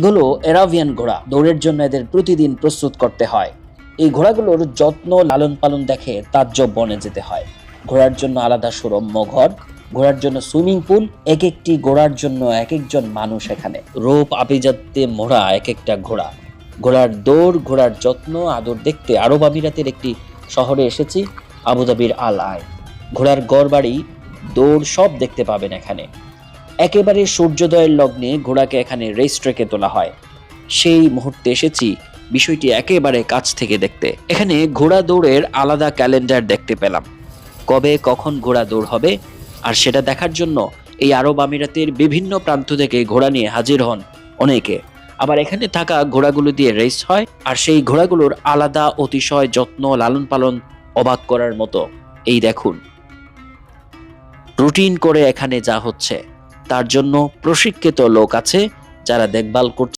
এগুলো এরাভিয়ান ঘোড়া। দৌড়ের জন্য এদের প্রতিদিন প্রস্তুত করতে হয়। এই ঘোড়াগুলোর যত্ন লালন পালন দেখে তাজ্জব বনে যেতে হয়। ঘোড়ার জন্য আলাদা সুরম্য ঘর, ঘোড়ার জন্য সুইমিং পুল এক একটি ঘোড়ার জন্য এক একজন মানুষ এখানে। রূপ আপিজাতে মোড়া এক একটা ঘোড়া। ঘোড়ার দৌড়, ঘোড়ার যত্ন, আদর দেখতে আরব আমিরাতের একটি শহরে এসেছি, আবুধাবির আল আয় ঘোড়ার গড় বাড়ি দৌড় সব দেখতে পাবেন এখানে। একেবারে সূর্যোদয়ের লগ্নে ঘোড়াকে এখানে রেস ট্রেকে তোলা হয়। সেই মুহূর্তে এসেছি বিষয়টি একেবারে কাছ থেকে দেখতে। এখানে ঘোড়া দৌড়ের আলাদা ক্যালেন্ডার দেখতে পেলাম। কবে কখন ঘোড়া দৌড় হবে আর সেটা দেখার জন্য এই আরব আমিরাতের বিভিন্ন প্রান্ত থেকে ঘোড়া নিয়ে হাজির হন অনেকে। আবার এখানে থাকা ঘোড়াগুলো দিয়ে রেস হয় আর সেই ঘোড়াগুলোর আলাদা অতিশয় যত্ন লালন পালন অবাক করার মতো। এই দেখুন। রুটিন করে এখানে যা হচ্ছে। তার জন্য প্রশিক্ষিত লোক আছে যারা দেখভাল করছে।